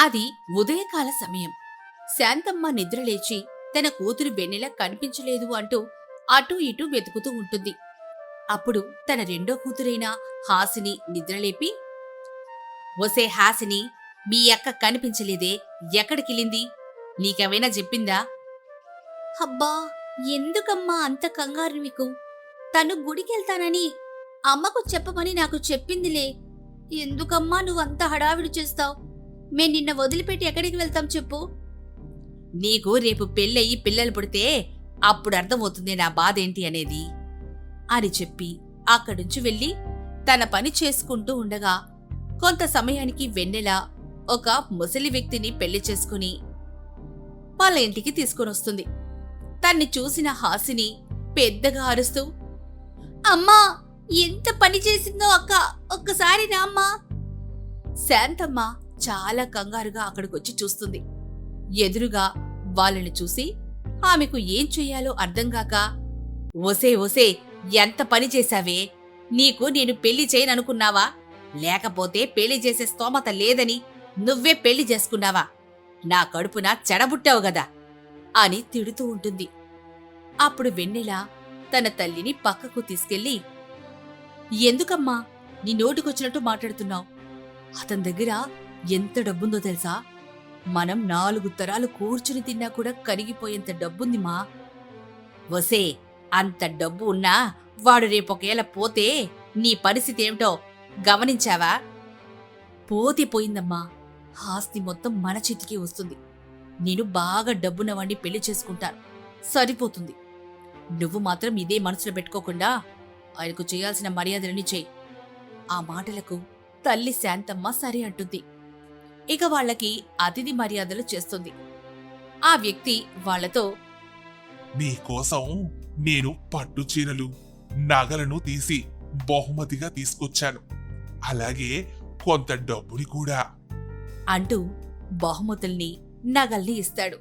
అది ఉదయకాల సమయం. శాంతమ్మ నిద్రలేచి తన కూతురు వెన్నెల కనిపించలేదు అంటూ అటూ ఇటూ వెతుకుతూ ఉంటుంది. అప్పుడు తన రెండో కూతురైన హాసిని నిద్రలేపి ఒసే హాసిని మీ అక్క కనిపించలేదే. ఎక్కడికెళ్ళింది? నీకేమైనా చెప్పిందా? అబ్బా ఎందుకమ్మా అంత కంగారు మీకు తను గుడికెళ్తానని అమ్మకు చెప్పమని నాకు చెప్పిందిలే. ఎందుకమ్మా నువ్వు హడావిడి చేస్తావు? మేం నిన్న వదిలిపెట్టి ఎక్కడికి వెళ్తాం చెప్పు? నీకు రేపు పెళ్ళయి పిల్లలు పుడితే అప్పుడు అర్థమవుతుంది నా బాధ ఏంటి అనేది అని చెప్పి అక్కడుంచి వెళ్ళి తన పని చేసుకుంటూ ఉండగా కొంత సమయానికి వెన్నెల ఒక ముసలి వ్యక్తిని పెళ్ళి చేసుకుని వాళ్ళ ఇంటికి తీసుకొని వస్తుంది. తన్ని చూసిన హాసిని పెద్దగా అరుస్తూ అమ్మా ఎంత పని చేసిందో అక్క ఒక్కసారి రామ్మా. శాంతమ్మ చాలా కంగారుగా అక్కడికొచ్చి చూస్తుంది. ఎదురుగా వాళ్ళని చూసి ఆమెకు ఏం చెయ్యాలో అర్థంగాక ఒసే ఒసే ఎంత పని చేశావే? నీకు నేను పెళ్ళి చేయననుకున్నావా? లేకపోతే పెళ్ళి చేసే స్తోమత లేదని నువ్వే పెళ్ళి చేసుకున్నావా? నా కడుపున చెడబుట్టావు గదా? అని తిడుతూ ఉంటుంది. అప్పుడు వెన్నెల తన తల్లిని పక్కకు తీసుకెళ్ళి ఎందుకమ్మా నీ నోటికొచ్చినట్టు మాట్లాడుతున్నావు? అతని దగ్గర ఎంత డబ్బుందో తెలుసా? మనం నాలుగు తరాలు కూర్చుని తిన్నా కూడా కరిగిపోయేంత డబ్బుంది మా. వసే అంత డబ్బు ఉన్నా వాడు రేపొకేళ పోతే నీ పరిస్థితి ఏమిటో గమనించావా? పోతే పోయిందమ్మా. ఆస్తి మొత్తం మన చేతికి వస్తుంది. నేను బాగా డబ్బున్నవాణ్ణి పెళ్ళి చేసుకుంటాను సరిపోతుంది. నువ్వు మాత్రం ఇదే మనసులో పెట్టుకోకుండా ఆయనకు చేయాల్సిన మర్యాదలన్నీ చేయి. ఆ మాటలకు తల్లి శాంతమ్మ సరే అంటుంది. ఇక వాళ్ళకి అతిథి మర్యాదలు చేస్తుంది. ఆ వ్యక్తి వాళ్ళతో మీకోసం నేను పట్టు చీరలు నగలను తీసి బహుమతిగా తీసుకొచ్చాను. అలాగే కొంత డబ్బుని కూడా. అంటూ బహుమతుల్ని నగల్ని ఇస్తాడు.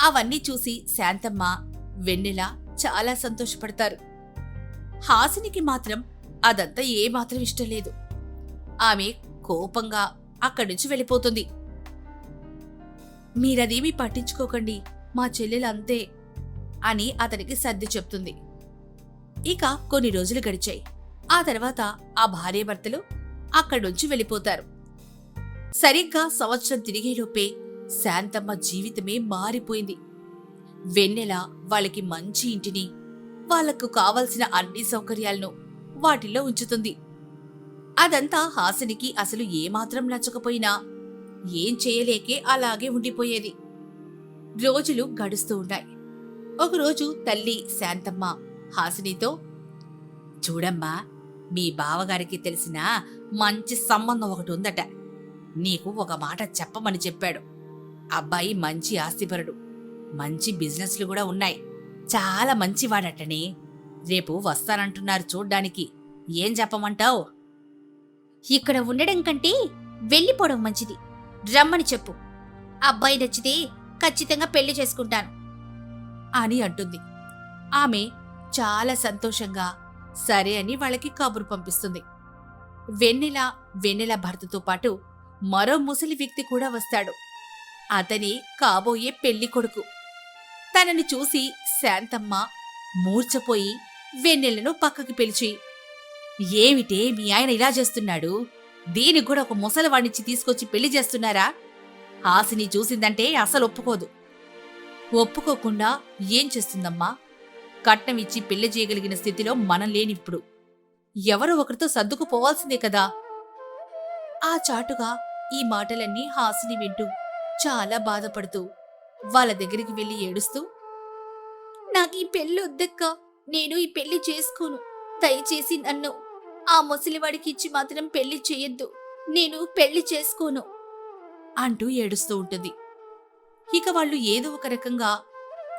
అవన్నీ చూసి శాంతమ్మ వెన్నెల చాలా సంతోషపడతారు. హాసినికి మాత్రం అదంతా ఏమాత్రం ఇష్టం లేదు. ఆమె కోపంగా అక్కడి నుంచి వెళ్ళిపోతుంది. మీరదేమీ పట్టించుకోకండి మా చెల్లెలు అంతే అని అతనికి సర్ది చెప్తుంది. ఇక కొన్ని రోజులు గడిచాయి. ఆ తర్వాత ఆ భార్యాభర్తలు అక్కడి నుంచి వెళ్ళిపోతారు. సరిగ్గా సంవత్సరం తిరిగేలోపే శాంతమ్మ జీవితమే మారిపోయింది. వెన్నెల వాళ్ళకి మంచి ఇంటిని వాళ్ళకు కావలసిన అన్ని సౌకర్యాలను వాటిల్లో ఉంచుతుంది. అదంతా హాసినికి అసలు ఏమాత్రం నచ్చకపోయినా ఏం చేయలేకే అలాగే ఉండిపోయేది. రోజులు గడుస్తూ ఉన్నాయి. ఒకరోజు తల్లి శాంతమ్మ హాసినితో చూడమ్మా మీ బావగారికి తెలిసిన మంచి సంబంధం ఒకటి ఉందట. నీకు ఒక మాట చెప్పమని చెప్పాడు. అబ్బాయి మంచి ఆస్తిపరుడు. మంచి బిజినెస్లు కూడా ఉన్నాయి. చాలా మంచివాడటనే. రేపు వస్తానంటున్నారు చూడ్డానికి. ఏం చెప్పమంటావు? ఇక్కడ ఉండడం కంటే వెళ్ళిపోవడం మంచిది. రమ్మని చెప్పు. అబ్బాయి నచ్చితే ఖచ్చితంగా పెళ్ళి చేసుకుంటాను. అని అంటుంది. ఆమె చాలా సంతోషంగా సరే అని వాళ్ళకి కబురు పంపిస్తుంది. వెన్నెల వెన్నెల భర్తతో పాటు మరో ముసలి వ్యక్తి కూడా వస్తాడు. అతని కాబోయే పెళ్ళి కొడుకు. తనని చూసి శాంతమ్మ మూర్చపోయి వెన్నెలను పక్కకి పిలిచి ఏమిటే మీ ఆయన ఇలా చేస్తున్నాడు? దీనికి కూడా ఒక ముసలివాడినిచ్చి తీసుకొచ్చి పెళ్ళి చేస్తున్నారా? హాసిని చూసిందంటే అసలు ఒప్పుకోదు. ఒప్పుకోకుండా ఏం చేస్తుందమ్మా? కట్నం ఇచ్చి పెళ్ళి చేయగలిగిన స్థితిలో మనం లేనిప్పుడు. ఎవరో ఒకరితో సర్దుకుపోవాల్సిందే కదా? ఆ చాటుగా ఈ మాటలన్నీ హాసిని వింటూ చాలా బాధపడుతూ వాళ్ళ దగ్గరికి వెళ్ళి ఏడుస్తూ నాకు ఈ పెళ్ళి వద్దక్క నేను ఈ పెళ్ళి చేసుకోను. దయచేసి నన్ను ఆ ముసలివాడికి ఇచ్చి మాత్రం పెళ్ళి చేయొద్దు నేను పెళ్ళి చేసుకోను. అంటూ ఏడుస్తూ ఉంటుంది. ఇక వాళ్ళు ఏదో ఒక రకంగా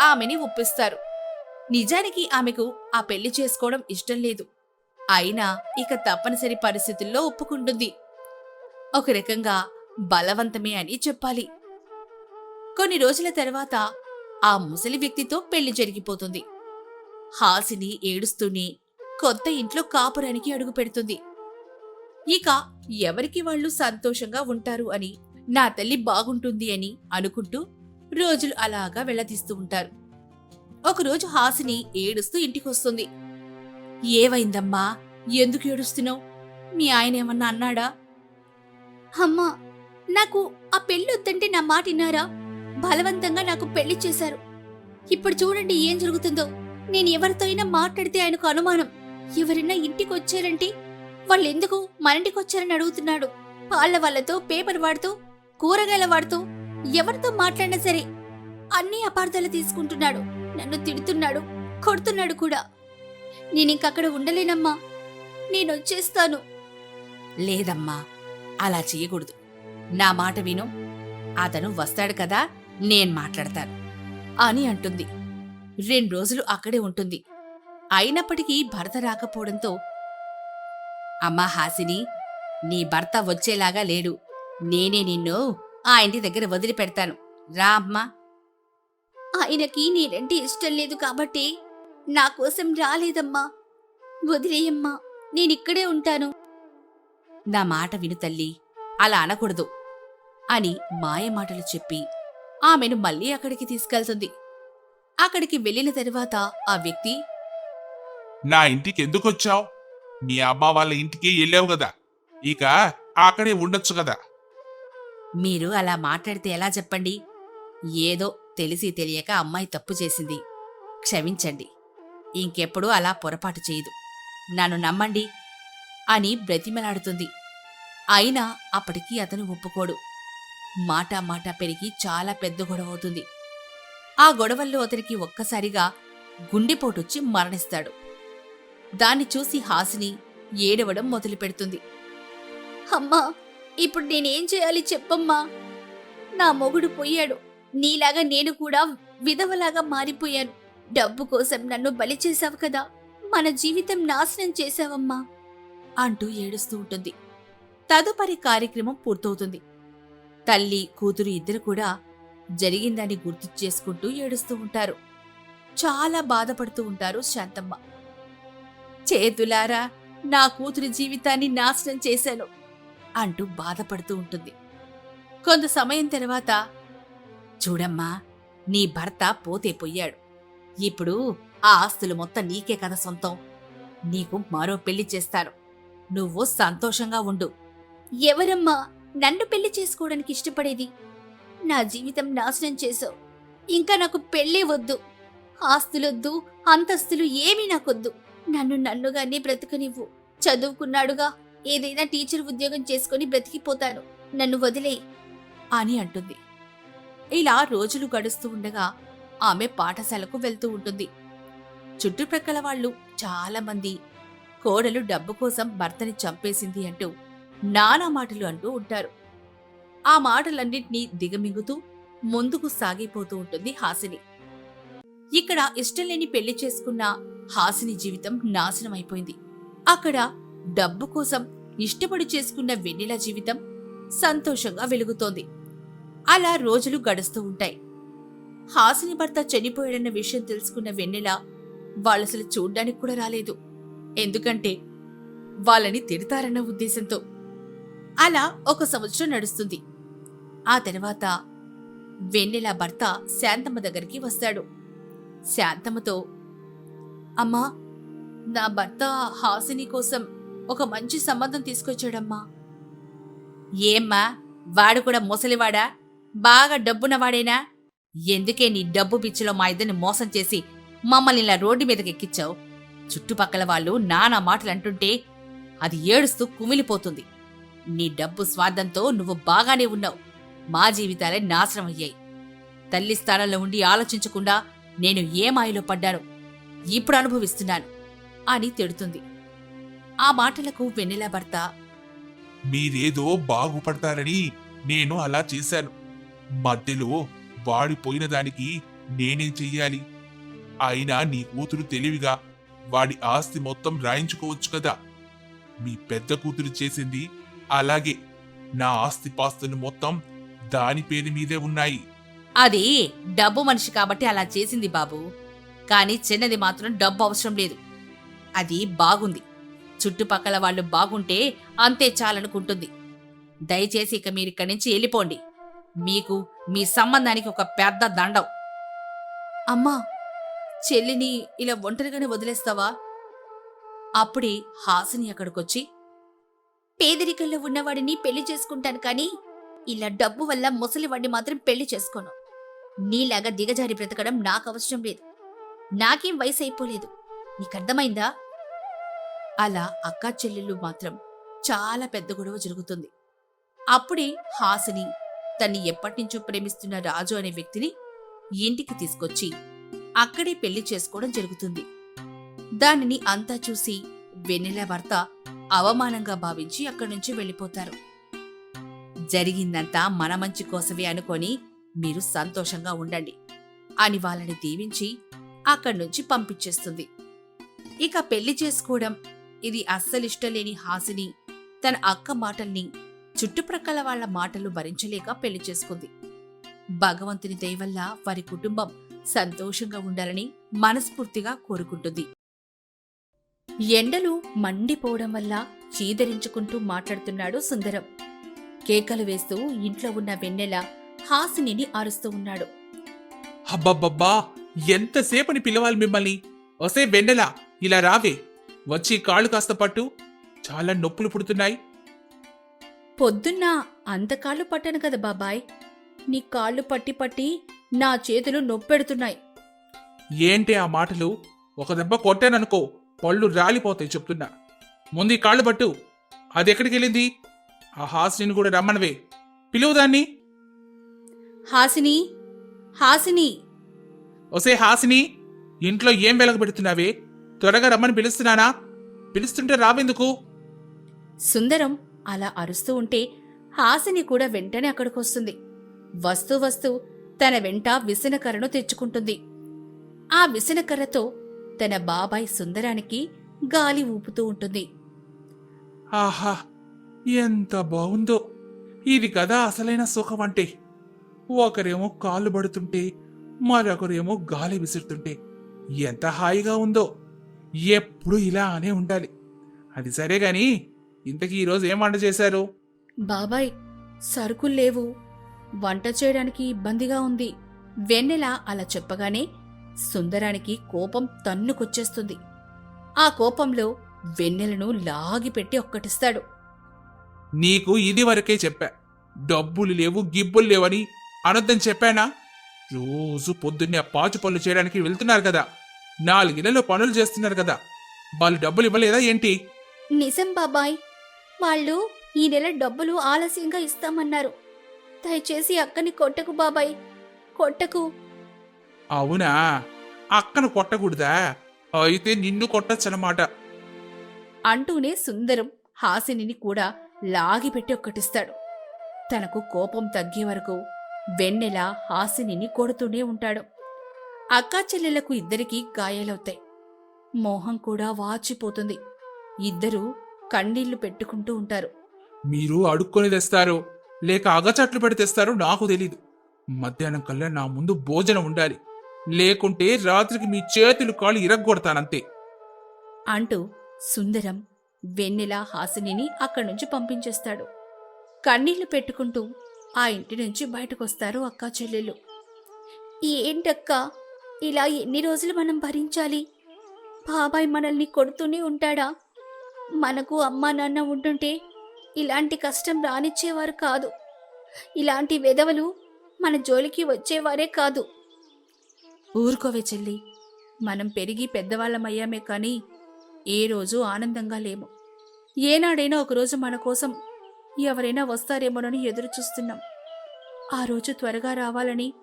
ఆమెని ఒప్పిస్తారు. నిజానికి ఆమెకు ఆ పెళ్ళి చేసుకోవడం ఇష్టం లేదు. అయినా ఇక తప్పనిసరి పరిస్థితుల్లో ఒప్పుకుంటుంది. ఒక రకంగా బలవంతమే అని చెప్పాలి. కొన్ని రోజుల తర్వాత ఆ ముసలి వ్యక్తితో పెళ్ళి జరిగిపోతుంది. హాసిని ఏడుస్తూనే కొత్త ఇంట్లో కాపురానికి అడుగు పెడుతుంది. ఇక ఎవరికి వాళ్ళు సంతోషంగా ఉంటారు అని నా తల్లి బాగుంటుంది అని అనుకుంటూ రోజులు అలాగా వెళ్ళదీస్తూ ఉంటారు. ఒకరోజు హాసిని ఏడుస్తూ ఇంటికొస్తుంది. ఏవైందమ్మా? ఎందుకు ఏడుస్తున్నావు? మీ ఆయన ఏమన్నా అన్నాడా? అమ్మా నాకు ఆ పెళ్ళి వద్దంటే నా మాట విన్నారా? బలవంతంగా నాకు పెళ్ళి చేశారు. ఇప్పుడు చూడండి ఏం జరుగుతుందో. నేను ఎవరితో అయినా మాట్లాడితే ఆయనకు అనుమానం. ఎవరైనా ఇంటికి వచ్చారంటే వాళ్ళెందుకు మన ఇంటికి వచ్చారని అడుగుతున్నాడు. పాల వాళ్ళతో పేపర్ వాడుతూ కూరగాయల వాడుతూ ఎవరితో మాట్లాడినా సరే అన్ని అపార్థాలు తీసుకుంటున్నాడు. నన్ను తిడుతున్నాడు కొడుతున్నాడు కూడా. నేనింకక్కడ ఉండలేనమ్మా. నేను వచ్చేస్తాను లేదమ్మా అలా చేయకూడదు. నా మాట విను. అతను వస్తాడు కదా నేను మాట్లాడతాను. అని అంటుంది. రెండు రోజులు అక్కడే ఉంటుంది. అయినప్పటికీ భర్త రాకపోవడంతో అమ్మా హాసిని నీ భర్త వచ్చేలాగా లేడు. నేనే నిన్ను ఆ ఇంటి దగ్గర వదిలిపెడతాను. రా అమ్మా. ఆయనకి నేనంటే ఇష్టం లేదు కాబట్టి నా కోసం రాలేదమ్మా. వదిలేయమ్మా. నేనిక్కడే ఉంటాను. నా మాట విను తల్లి. అలా అనకూడదు. అని మాయమాటలు చెప్పి ఆమెను మళ్ళీ అక్కడికి తీసుకెళ్తుంది. అక్కడికి వెళ్ళిన తరువాత ఆ వ్యక్తి నా ఇంటికి ఎందుకు వచ్చావు? మీ అమ్మ వాళ్ళ ఇంటికి వెళ్ళావు కదా. ఇక అక్కడే ఉండొచ్చు కదా. మీరు అలా మాట్లాడితే ఎలా చెప్పండి? ఏదో తెలిసి తెలియక అమ్మాయి తప్పు చేసింది. క్షమించండి. ఇంకెప్పుడూ అలా పొరపాటు చేయదు. నన్ను నమ్మండి అని బ్రతిమలాడుతుంది. అయినా అప్పటికి అతను ఒప్పుకోడు. మాటా మాట పెరిగి చాలా పెద్ద గొడవ అవుతుంది ఆ గొడవల్లో అతనికి ఒక్కసారిగా గుండెపోటొచ్చి మరణిస్తాడు. దాన్ని చూసి హాసిని ఏడవడం మొదలుపెడుతుంది. అమ్మా ఇప్పుడు నేనేం చేయాలి చెప్పమ్మా. నా మొగుడు పోయాడు. నీలాగా నేను కూడా విధవలాగా మారిపోయాను. డబ్బు కోసం నన్ను బలి చేశావు కదా. మన జీవితం నాశనం చేశావమ్మా. అంటూ ఏడుస్తూ ఉంటుంది. తదుపరి కార్యక్రమం పూర్తవుతుంది. తల్లి కూతురు ఇద్దరు కూడా జరిగిందని గుర్తు చేసుకుంటూ ఏడుస్తూ ఉంటారు. చాలా బాధపడుతూ ఉంటారు శాంతమ్మ. చేతులారా నా కూతురి జీవితాన్ని నాశనం చేశాను అంటూ బాధపడుతూ ఉంటుంది. కొంత సమయం తర్వాత చూడమ్మా నీ భర్త పోతే పోయాడు. ఇప్పుడు ఆ ఆస్తులు మొత్తం నీకే కదా సొంతం. నీకు మరో పెళ్ళి చేస్తాను. నువ్వు సంతోషంగా ఉండు. ఎవరమ్మా? నన్ను పెళ్ళి చేసుకోవడానికి ఇష్టపడేది? నా జీవితం నాశనం చేసావు ఇంకా నాకు పెళ్ళే వద్దు. ఆస్తులొద్దు అంతస్తులు ఏమీ నాకొద్దు. నన్ను నన్నుగానే బ్రతకనివ్వు. చదువుకున్నాడుగా. ఏదైనా టీచర్ ఉద్యోగం చేసుకుని బ్రతికిపోతాను. నన్ను వదిలే. అని అంటుంది. ఇలా రోజులు గడుస్తూ ఉండగా ఆమె పాఠశాలకు వెళ్తూ ఉంటుంది. చుట్టుప్రక్కల వాళ్ళు చాలామంది కోడలు డబ్బు కోసం భర్తని చంపేసింది అంటూ నానా మాటలు అంటూ ఉంటారు. ఆ మాటలన్నింటినీ దిగమింగుతూ ముందుకు సాగిపోతూ ఉంటుంది హాసిని. ఇక్కడ ఇష్టం లేని పెళ్ళి చేసుకున్న హాసిని జీవితం నాశనం అయిపోయింది అక్కడ డబ్బు కోసం ఇష్టపడి చేసుకున్న వెన్నెల జీవితం సంతోషంగా వెలుగుతోంది. అలా రోజులు గడుస్తూ ఉంటాయి. హాసిని భర్త చనిపోయాడన్న విషయం తెలుసుకున్న వెన్నెల వాళ్ళసలు చూడ్డానికి కూడా రాలేదు. ఎందుకంటే వాళ్ళని తిడతారన్న ఉద్దేశంతో. అలా ఒక సంవత్సరం నడుస్తుంది. ఆ తర్వాత వెన్నెల భర్త శాంతమ్మ దగ్గరికి వస్తాడు. శాంతమ్మతో అమ్మా నా భర్త హాసిని కోసం ఒక మంచి సంబంధం తీసుకొచ్చాడమ్మా. ఏమ్మా వాడు కూడా ముసలివాడా? బాగా డబ్బున్నవాడేనా? ఎందుకే నీ డబ్బు పిచ్చిలో మా ఇద్దరిని మోసం చేసి మమ్మల్ని ఇలా రోడ్డు మీదకి ఎక్కించావు చుట్టుపక్కల వాళ్ళు నానా మాటలు అంటుంటే అది ఏడుస్తూ కుమిలిపోతుంది. నీ డబ్బు స్వార్థంతో నువ్వు బాగానే ఉన్నావు. మా జీవితాలే నాశనం అయ్యాయి. తల్లి స్థానంలో ఉండి ఆలోచించకుండా నేను ఏ మాయలో పడ్డాను? ఇప్పుడు అనుభవిస్తున్నాను అని తిడుతుంది. ఆ మాటలకు వెన్నెల భర్త మీరేదో బాగుపడతారని నేను అలా చేశాను. మధ్యలో వాడిపోయిన దానికి నేనేం చెయ్యాలి? అయినా నీ కూతురు తెలివిగా వాడి ఆస్తి మొత్తం రాయించుకోవచ్చు కదా. మీ పెద్ద కూతురు చేసింది అలాగే నా ఆస్తి పాస్తులు మొత్తం దాని పేరు మీదే ఉన్నాయి. అది డబ్బు మనిషి కాబట్టి అలా చేసింది బాబు. కానీ చిన్నది మాత్రం డబ్బు అవసరం లేదు. అది బాగుంది. చుట్టుపక్కల వాళ్ళు బాగుంటే అంతే చాలనుకుంటుంది. దయచేసి ఇక మీరు ఇక్కడి నుంచి వెళ్ళిపోండి. మీకు మీ సంబంధానికి ఒక పెద్ద దండం. అమ్మా చెల్లిని ఇలా ఒంటరిగానే వదిలేస్తావా? అప్పుడే హాసిని అక్కడికొచ్చి పేదరికంలో ఉన్నవాడిని పెళ్ళి చేసుకుంటాను కానీ ఇలా డబ్బు వల్ల ముసలివాడిని మాత్రం పెళ్ళి చేసుకోను. నీలాగా దిగజారి బ్రతకడం నాకు అవసరం లేదు. నాకేం వయసు అయిపోలేదు నీకర్థమైందా? అలా అక్కా చెల్లెళ్ళు మాత్రం చాలా పెద్ద గొడవ జరుగుతుంది. అప్పుడే హాసిని తన్ని ఎప్పటినుంచో ప్రేమిస్తున్న రాజు అనే వ్యక్తిని ఇంటికి తీసుకొచ్చి అక్కడే పెళ్ళి చేసుకోవడం జరుగుతుంది. దానిని అంతా చూసి వెన్నెల భర్త అవమానంగా భావించి అక్కడి నుంచి వెళ్ళిపోతారు. జరిగిందంతా మన మంచి కోసమే అనుకొని మీరు సంతోషంగా ఉండండి అని వాళ్ళని దీవించి అక్కడి నుంచి పంపించేస్తుంది ఇక పెళ్ళి చేసుకోవడం ఇది అస్సలిష్టలేని హాసిని తన అక్క మాటల్ని చుట్టుప్రక్కల వాళ్ళ మాటలు భరించలేక పెళ్ళి చేసుకుంది. భగవంతుని దయవల్ల వారి కుటుంబం సంతోషంగా ఉండాలని మనస్ఫూర్తిగా కోరుకుంటుంది. ఎండలు మండిపోవడం వల్ల చీదరించుకుంటూ మాట్లాడుతున్నాడు సుందరం. కేకలు వేస్తూ ఇంట్లో ఉన్న వెన్నెల హాసినిని అరుస్తూ ఉన్నాడు. అబ్బబ్బబ్బా! ఎంతసేపని పిలవాలి మిమ్మల్ని? ఒసే వెన్నెల ఇలా రావే. వచ్చి కాళ్ళు కాస్త పట్టు. చాలా నొప్పులు పుడుతున్నాయి. పొద్దున్న అంత కాళ్ళు పట్టాను కదా బాబాయ్. నీ కాళ్ళు పట్టి పట్టి నా చేతులు నొప్పెడుతున్నాయి. ఏంటి ఆ మాటలు? ఒక దెబ్బ కొట్టాననుకో పళ్ళు రాలిపోతాయి చెప్తున్నా. ముందు ఈ కాళ్ళు పట్టు. అది ఎక్కడికి వెళ్ళింది? ఆ హాస్ని కూడా రమ్మనవే. పిలువు దాన్ని. హాసిని హాసిని. ఒసే హాసిని ఇంట్లో ఏం వెలగబెడుతున్నావే త్వరగా రమ్మని పిలుస్తున్నానా? పిలుస్తుంటే రావెందుకు? సుందరం అలా అరుస్తూ ఉంటే హాసిని కూడా వెంటనే అక్కడికొస్తుంది. వస్తూ వస్తూ తన వెంట విసనకర్రను తెచ్చుకుంటుంది. ఆ విసనకర్రతో తన బాబాయ్ సుందరానికి గాలి ఊపుతూ ఉంటుంది. ఆహా ఎంత బాగుందో. ఇది కదా అసలైన సుఖం అంటే. ఒకరేమో కాళ్ళు పడుతుంటే మరొకరేమో గాలి విసురుతుంటే ఎంత హాయిగా ఉందో. ఎప్పుడు ఇలానే ఉండాలి. అది సరే గాని ఇంతకీ ఈరోజు ఏం వంట చేశారు? బాబాయ్ సరుకులు లేవు. వంట చేయడానికి ఇబ్బందిగా ఉంది. వెన్నెల అలా చెప్పగానే సుందరానికి కోపం తన్నుకొచ్చేస్తుంది. ఆ కోపంలో వెన్నెలను లాగిపెట్టి ఒక్కటిస్తాడు. నీకు ఇది వరకే చెప్పా డబ్బులు లేవు గిబ్బులు లేవని అనొద్దని చెప్పానా? రోజు పొద్దున్నే పాచు పనులు చేయడానికి వెళ్తున్నారు కదా. నాలుగిళ్ళలో పనులు చేస్తున్నారు కదా. వాళ్ళు డబ్బులు ఇవ్వలేదా ఏంటి? నిజం బాబాయ్. వాళ్ళు ఈ నెల డబ్బులు ఆలస్యంగా ఇస్తామన్నారు. దయచేసి అక్కని కొట్టకు బాబాయ్. కొట్టకు. అవునా? అక్కను కొట్టకూడదా? అయితే నిన్ను కొట్టచ్చనమాట అంటూనే సుందరం హాసినిని కూడా లాగిపెట్టి ఒక్కటిస్తాడు. తనకు కోపం తగ్గే వరకు వెన్నెల హాసినిని కొడుతూనే ఉంటాడు. అక్కా చెల్లెళ్ళకు ఇద్దరికీ గాయాలవుతాయి. మోహం కూడా వాచిపోతుంది. ఇద్దరూ కన్నీళ్ళు పెట్టుకుంటూ ఉంటారు. మీరు అడుక్కొని తెస్తారు లేక అగచట్లు పెడి తెస్తారో నాకు తెలీదు. మధ్యాహ్నం కల్లా నా ముందు భోజనం ఉండాలి. లేకుంటే రాత్రికి మీ చేతులు కాళ్ళు ఇరగ్గొడతానంతే. అంటూ సుందరం వెన్నెల హాసినిని అక్కడి నుంచి పంపించేస్తాడు. కన్నీళ్ళు పెట్టుకుంటూ ఆ ఇంటి నుంచి బయటకొస్తారు అక్కా చెల్లెళ్ళు ఏంటక్కా? ఇలా ఎన్ని రోజులు మనం భరించాలి? బాబాయ్ మనల్ని కొడుతూనే ఉంటాడా? మనకు అమ్మా నాన్న ఉంటుంటే ఇలాంటి కష్టం రానిచ్చేవారు కాదు. ఇలాంటి వెధవలు మన జోలికి వచ్చేవారే కాదు. ఊరుకోవే చెల్లి. మనం పెరిగి పెద్దవాళ్ళమయ్యామే కానీ ఏ రోజు ఆనందంగా లేము. ఏనాడైనా ఒకరోజు మన కోసం ఎవరైనా వస్తారేమోనని ఎదురు చూస్తున్నాం ఆ రోజు త్వరగా రావాలని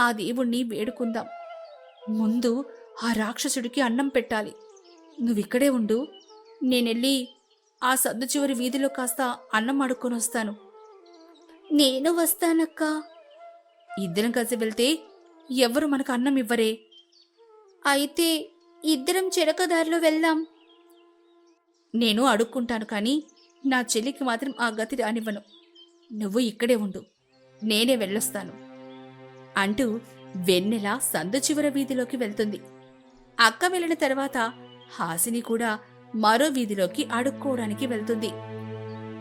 ఆ దేవుణ్ణి వేడుకుందాం. ముందు ఆ రాక్షసుడికి అన్నం పెట్టాలి. నువ్విక్కడే ఉండు. నేనెళ్ళి ఆ సద్దు చివరి వీధిలో కాస్త అన్నం అడుక్కొని వస్తాను. నేను వస్తానక్కా. ఇద్దరం కలిసి వెళ్తే ఎవరు మనకు అన్నం ఇవ్వరే? అయితే ఇద్దరం చెరకదారిలో వెళ్దాం. నేను అడుక్కుంటాను కానీ నా చెల్లికి మాత్రం ఆ గతి రానివ్వను. నువ్వు ఇక్కడే ఉండు. నేనే వెళ్ళొస్తాను. అంటూ వెన్నెల సందు చివర వీధిలోకి వెళ్తుంది. అక్క వెళ్ళిన తర్వాత హాసిని కూడా మరో వీధిలోకి అడుక్కోవడానికి వెళ్తుంది.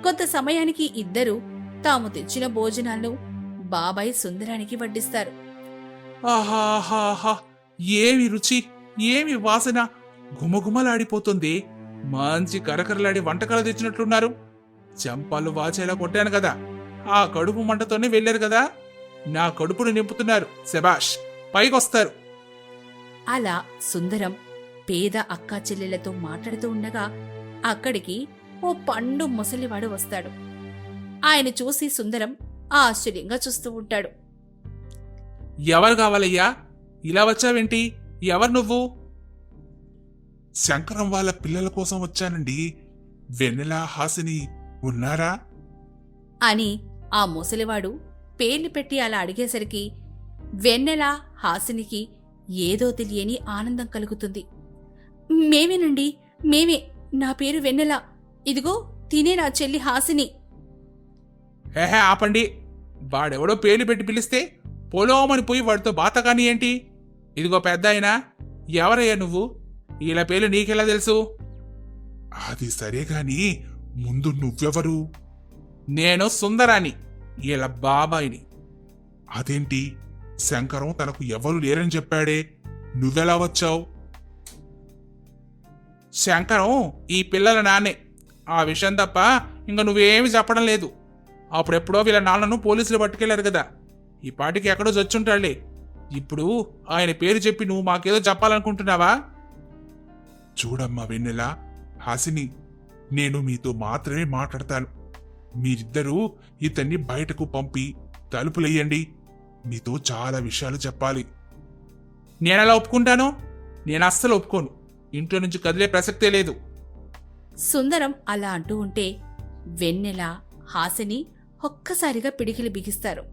కొంత సమయానికి ఇద్దరు తాము తెచ్చిన భోజనాలను బాబాయ్ సుందరానికి వడ్డిస్తారు. ఆహాహాహా ఏమి రుచి ఏమి వాసన. గుమగుమలాడిపోతుంది మంచి కరకరలాడి వంటకాలు తెచ్చినట్లున్నారు. చెంపాలు వాచేలా కొట్టాను కదా. ఆ కడుపు మంటతోనే వెళ్ళారు కదా. నా కడుపును నింపుతున్నారు శబాష్ పైకొస్తారు. అలా సుందరం పేద అక్కా చెల్లెలతో మాట్లాడుతూ ఉండగా అక్కడికి ఓ పండు ముసలివాడు వస్తాడు. ఆయన చూసి సుందరం ఆశ్చర్యంగా చూస్తూ ఉంటాడు. ఎవరు కావాలయ్యా? ఇలా వచ్చావేంటి? ఎవరు నువ్వు? శంకరం వాళ్ళ పిల్లల కోసం వచ్చానండి. వెన్నెల హాసిని ఉన్నారా? అని ఆ ముసలివాడు పేర్లు పెట్టి అలా అడిగేసరికి వెన్నెల హాసినికి ఏదో తెలియని ఆనందం కలుగుతుంది. మేమేనండి మేమే. నా పేరు వెన్నెల. ఇదిగో తినే నా చెల్లి హాసిని. హేహే ఆపండి. వాడెవడో పేర్లు పెట్టి పిలిస్తే పొలోమని పోయి వాడితో బాతకాని ఏంటి ఇదిగో పెద్ద అయినా ఎవరయ్యా నువ్వు? ఇలా పేర్లు నీకెలా తెలుసు? అది సరే గాని ముందు నువ్వెవరు? నేను సుందరాని ఇలా బాబాయిని. అదేంటి? శంకరం తనకు ఎవరు లేరని చెప్పాడే? నువ్వెలా వచ్చావు? శంకరం ఈ పిల్లల నాన్నే. ఆ విషయం తప్ప ఇంకా నువ్వేమి చెప్పడం లేదు. అప్పుడెప్పుడో వీళ్ళ నాన్నను పోలీసులు పట్టుకెళ్ళారు కదా. ఈ పాటికి ఎక్కడో చచ్చుంటాడులే. ఇప్పుడు ఆయన పేరు చెప్పి నువ్వు మాకేదో చెప్పాలనుకుంటున్నావా? చూడమ్మా వెన్నెల. హాసిని నేను మీతో మాత్రమే మాట్లాడతాను. మీరిద్దరూ ఇతన్ని బయటకు పంపి తలుపులెయ్యండి. మీతో చాలా విషయాలు చెప్పాలి. నేనెలా ఒప్పుకుంటాను? నేను అస్సలు ఒప్పుకోను. ఇంట్లో నుంచి కదిలే ప్రసక్తే లేదు. సుందరం అలా అంటూ ఉంటే వెన్నెల హాసిని ఒక్కసారిగా పిడికిలి బిగిస్తారు.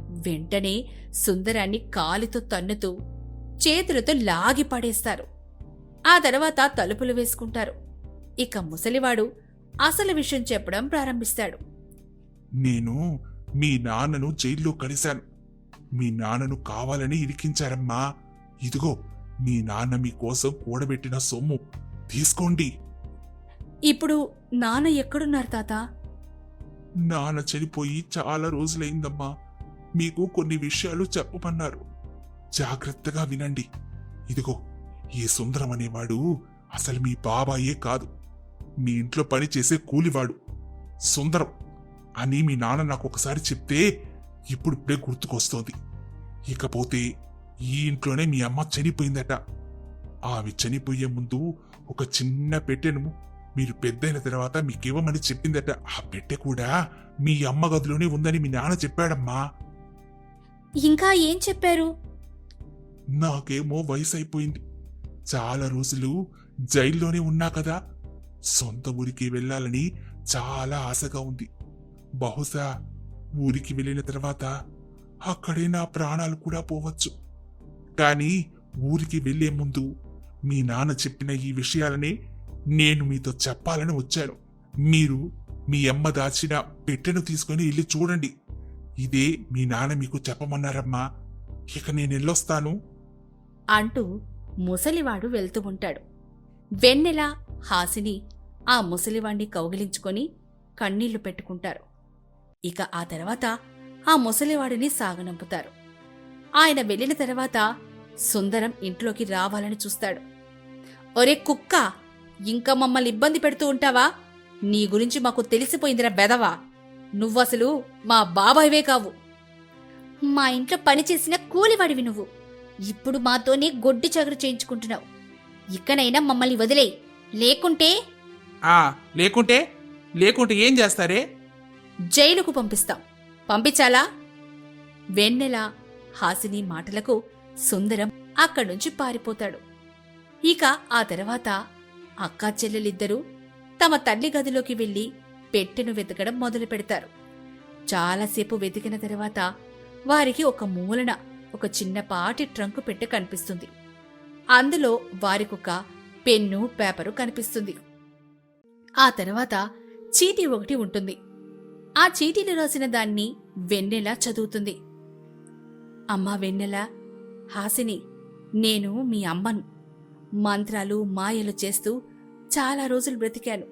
వెంటనే సుందరాన్ని కాలితో తన్నుతూ చేతులతో లాగి పడేస్తారు. ఆ తర్వాత తలుపులు వేసుకుంటారు. ఇక ముసలివాడు అసలు విషయం చెప్పడం ప్రారంభిస్తాడు. నేను మీ నాన్నను జైల్లో కలిశాను. మీ నాన్నను కావాలని ఇరికించారమ్మా. ఇదిగో మీ నాన్న మీకోసం కూడబెట్టిన సొమ్ము. తీసుకోండి. ఇప్పుడు నాన్న ఎక్కడున్నారు తాత? నాన్న చనిపోయి చాలా రోజులైందమ్మా. మీకు కొన్ని విషయాలు చెప్పమన్నారు. జాగ్రత్తగా వినండి. ఇదిగో ఈ సుందరం అనేవాడు అసలు మీ బాబాయే కాదు. మీ ఇంట్లో పని చేసే కూలివాడు. సుందరం అని మీ నాన్న నాకు ఒకసారి చెప్తే ఇప్పుడిప్పుడే గుర్తుకొస్తోంది. ఇకపోతే ఈ ఇంట్లోనే మీ అమ్మ చనిపోయిందట. ఆమె చనిపోయే ముందు ఒక చిన్న పెట్టెను మీరు పెద్దయిన తర్వాత మీకివ్వమని చెప్పిందట. ఆ పెట్టె కూడా మీ అమ్మ గదిలోనే ఉందని మీ నాన్న చెప్పాడమ్మా. ఇంకా ఏం చెప్పారు? నాకేమో వయసు అయిపోయింది చాలా రోజులు జైల్లోనే ఉన్నా కదా. సొంత ఊరికి వెళ్ళాలని చాలా ఆశగా ఉంది. బహుశా ఊరికి వెళ్ళిన తర్వాత అక్కడే నా ప్రాణాలు కూడా పోవచ్చు. కానీ ఊరికి వెళ్ళే ముందు మీ నాన్న చెప్పిన ఈ విషయాలనే నేను మీతో చెప్పాలని వచ్చాను. మీరు మీ అమ్మ దాచిన పెట్టెను తీసుకొని వెళ్ళి చూడండి. ఇదే మీ నాన్న మీకు చెప్పమన్నారమ్మా. ఇక నేను వెళ్ళొస్తాను. అంటూ ముసలివాడు వెళ్తూ ఉంటాడు. వెన్నెల హాసిని ఆ ముసలివాణ్ణి కౌగిలించుకొని కన్నీళ్ళు పెట్టుకుంటారు. ఇక ఆ తర్వాత ఆ ముసలివాడిని సాగనంపుతారు. ఆయన వెళ్ళిన తర్వాత సుందరం ఇంట్లోకి రావాలని చూస్తాడు. ఒరే కుక్క ఇంకా మమ్మల్ని ఇబ్బంది పెడుతూ ఉంటావా? నీ గురించి మాకు తెలిసిపోయిందిరా బెదవా నువ్వసలు మా బాబాయివే కావు. మా ఇంట్లో పనిచేసిన కూలివాడివి నువ్వు. ఇప్పుడు మాతోనే గొడ్డు చగరు చేయించుకుంటున్నావు. ఇక్కడైనా మమ్మల్ని వదిలే. లేకుంటే? ఆ లేకుంటే? లేకుంటే ఏం చేస్తారే? జైలుకు పంపిస్తాం. పంపించాలా? వెన్నెల హాసిని మాటలకు సుందరం అక్కడి నుంచి పారిపోతాడు. ఇక ఆ తర్వాత అక్కా చెల్లెలిద్దరూ తమ తల్లి గదిలోకి వెళ్ళి పెట్టెను వెతకడం మొదలు పెడతారు చాలాసేపు వెతికిన తర్వాత వారికి ఒక మూలన ఒక చిన్నపాటి ట్రంకు పెట్టె కనిపిస్తుంది. అందులో వారికొక పెన్ను పేపరు కనిపిస్తుంది. ఆ తర్వాత చీటీ ఒకటి ఉంటుంది. ఆ చీటీని రాసిన దాన్ని వెన్నెల చదువుతుంది. అమ్మా వెన్నెల హాసిని నేను మీ అమ్మను. మంత్రాలు మాయలు చేస్తూ చాలా రోజులు బ్రతికాను.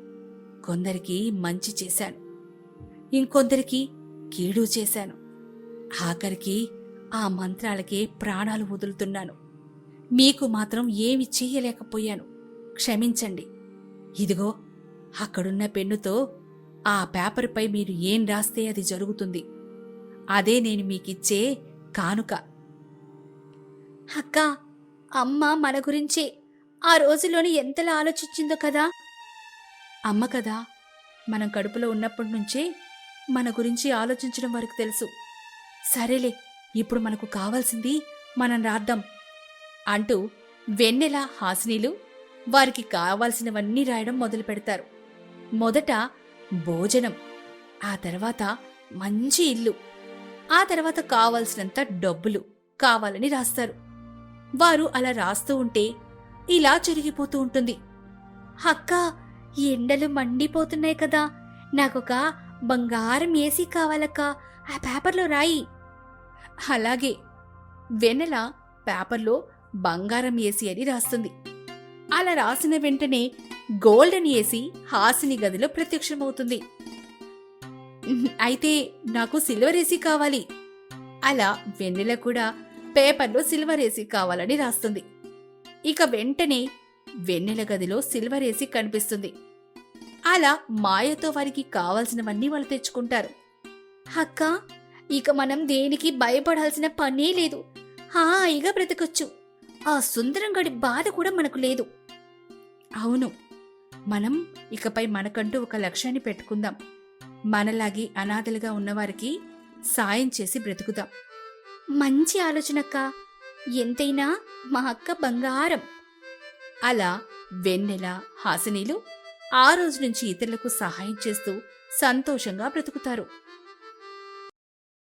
కొందరికి మంచి చేశాను. ఇంకొందరికి కీడు చేశాను. ఆఖరికి ఆ మంత్రాలకే ప్రాణాలు వదులుతున్నాను. మీకు మాత్రం ఏమి చెయ్యలేకపోయాను. క్షమించండి. ఇదిగో అక్కడున్న పెన్నుతో ఆ పేపర్పై మీరు ఏం రాస్తే అది జరుగుతుంది. అదే నేను మీకిచ్చే కానుక. అక్క అమ్మ మన గురించే. ఆ రోజులోని ఎంతలా ఆలోచించిందో కదా. అమ్మ కదా మనం కడుపులో ఉన్నప్పటి నుంచే మన గురించి ఆలోచించడం వరకు తెలుసు. సరేలే ఇప్పుడు మనకు కావాల్సింది మనం రాద్దాం అంటూ వెన్నెల హాసినీలు వారికి కావాల్సినవన్నీ రాయడం మొదలు పెడతారు. మొదట భోజనం ఆ తర్వాత మంచి ఇల్లు ఆ తర్వాత కావాల్సినంత డబ్బులు కావాలని రాస్తారు. వారు అలా రాస్తూ ఉంటే ఇలా జరిగిపోతూ ఉంటుంది. అక్క ఎండలు మండిపోతున్నాయి కదా నాకొక బంగారం ఏసీ కావాలక్క ఆ పేపర్లో రాయి. అలాగే వెన్నెల పేపర్లో బంగారం ఏసీ అని రాస్తుంది. అలా రాసిన వెంటనే గోల్డెన్ ఏసీ హాసిని గదిలో ప్రత్యక్షమవుతుంది. అయితే నాకు సిల్వర్ ఏసీ కావాలి. అలా వెన్నెల కూడా పేపర్లో సిల్వర్ ఏసీ కావాలని రాస్తుంది. ఇక వెంటనే వెన్నెల గదిలో సిల్వర్ ఏసీ కనిపిస్తుంది. అలా మాయతో వారికి కావాల్సినవన్నీ వాళ్ళు తెచ్చుకుంటారు. అక్క ఇక మనం దేనికి భయపడాల్సిన పనే లేదు. హాయిగా బ్రతకొచ్చు. ఆ సుందరం గడి బాధ కూడా మనకు లేదు. అవును. మనం ఇకపై మనకంటూ ఒక లక్ష్యాన్ని పెట్టుకుందాం. మనలాగే అనాథలుగా ఉన్నవారికి సాయం చేసి బ్రతుకుదాం. మంచి ఆలోచనక్క. ఎంతైనా మా అక్క బంగారం. అలా వెన్నెల హాసినీలు ఆ రోజు నుంచి ఇతరులకు సహాయం చేస్తూ సంతోషంగా బ్రతుకుతారు.